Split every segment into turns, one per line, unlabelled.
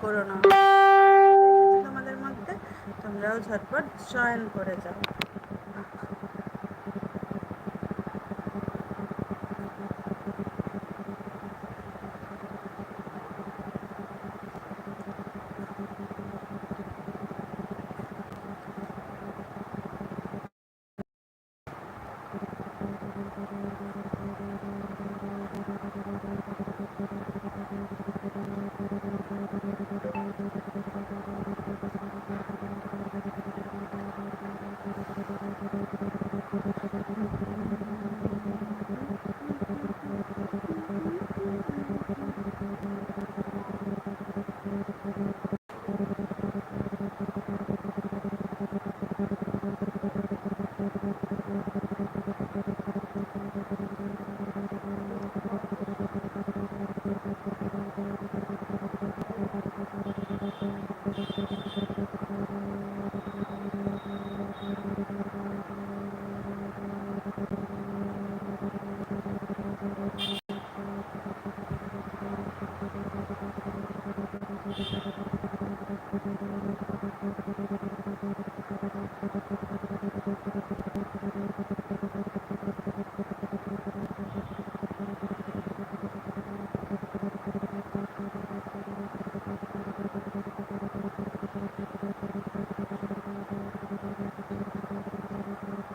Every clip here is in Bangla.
করো না। তোমাদের মধ্যে তোমরাও ঝটপট জয়েন করে যাও।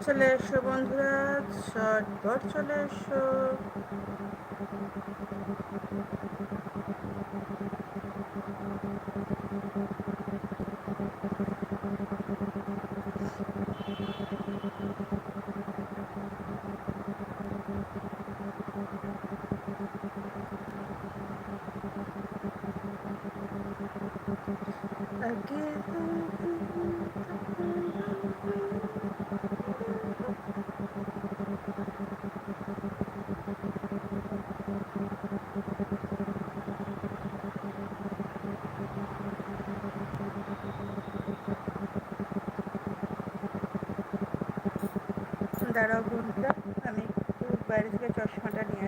চলে এসো বন্ধুরা ঝটপট চলে এসো। দাঁড়াও বন্ধুরা আমি একটু বাইরে থেকে চশমাটা নিয়ে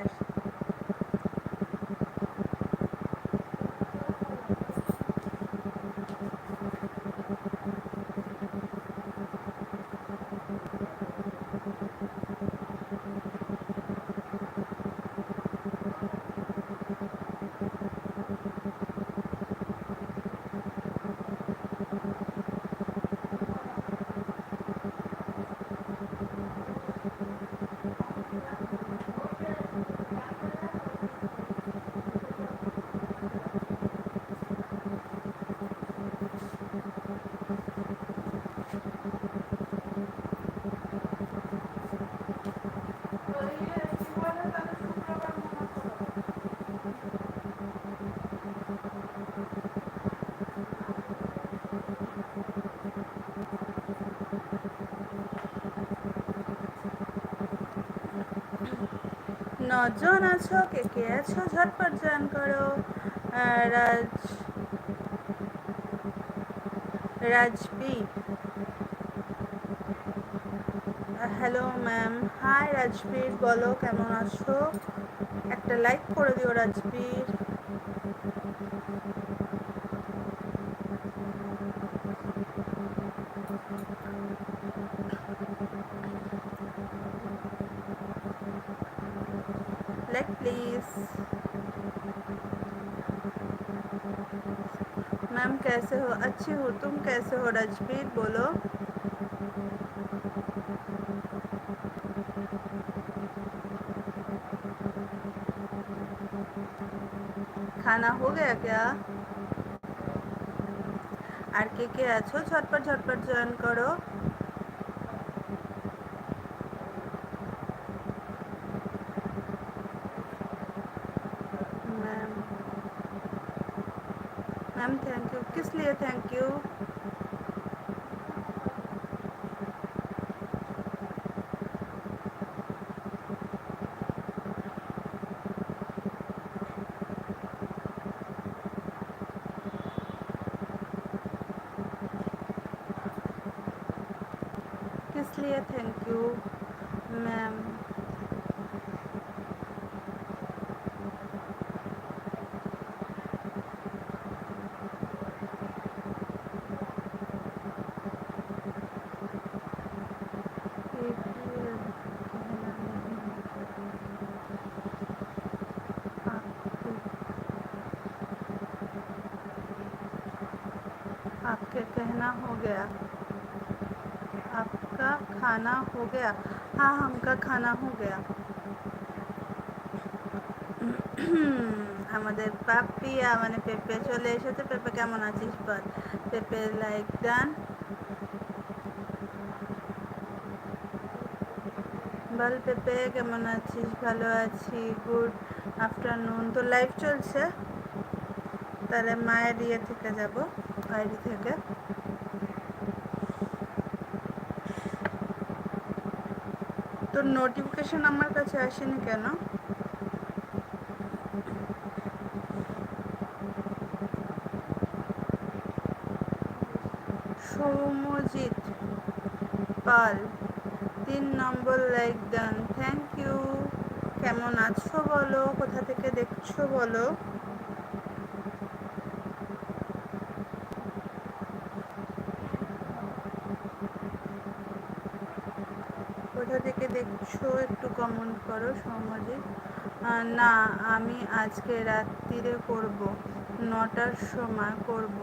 নজন আছো? কে কে আছো? ঝটপট জয়েন করো। রাজ, রাজবি। হ্যালো ম্যাম হাই রাজবীর বলো, কেমন আছো? একটা লাইক করে দিও রাজবীর लाइक प्लीज मैम कैसे हो अच्छी हो तुम कैसे हो रजबीर बोलो खाना हो गया क्या আর কে কে আছো ঝটপট ঝটপট জয়েন করো मैम थैंक यू किस लिए थैंक यू किस लिए थैंक यू मैम? गया आपका खाना हो गया हाँ हमका खाना हो गया আমাদের পাপিয়া মানে পেঁপে চলে এসেছে পেঁপে কেমন আছিস বল পেঁপে লাইক ডান বল পেঁপে কেমন আছিস ভালো আছি গুড আফটারনুন তো লাইভ চলছে তাহলে মায়ের ইয়ে থেকে যাব আইডি থেকে। তোর নোটিফিকেশন আমার কাছে আসেনি কেন? সৌমজিৎ পাল, তিন নম্বর লাইক দেন। থ্যাংক ইউ কেমন আছো বলো? কোথা থেকে দেখছ বলো কোথা থেকে দেখছ একটু কমেন্ট করো সৌমজিৎ আহ, না আমি আজকে রাত্রিরে করব নটার সময় করব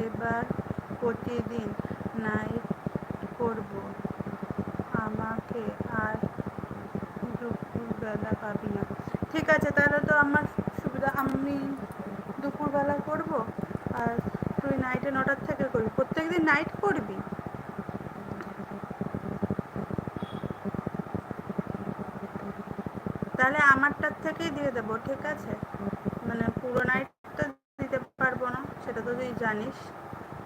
এবার প্রতিদিন নাইট করব। আমাকে আর দুপুরবেলা পাবি না। ঠিক আছে তাহলে তো আমার সুবিধা আমি দুপুরবেলা করব আর তুই নাইটে নটার থেকে করবি। প্রত্যেকদিন নাইট করবি তাহলে আমারটার থেকেই দিয়ে দেবো ঠিক আছে? মানে পুরো নাইট তো দিতে পারব না সেটা তো তুই জানিস।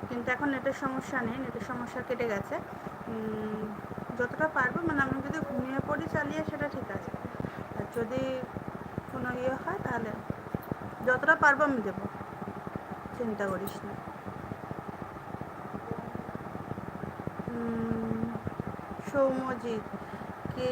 কিন্তু এখন নেটের সমস্যা নেই নেটের সমস্যা কেটে গেছে। যতটা পারব মানে আমি যদি ঘুমিয়ে পড়ি চালিয়ে সেটা ঠিক আছে। আর যদি কোনো ইয়ে হয় তাহলে যতটা পারব আমি দেবো। চিন্তা করিস না। উম, সৌম্যজিৎ কে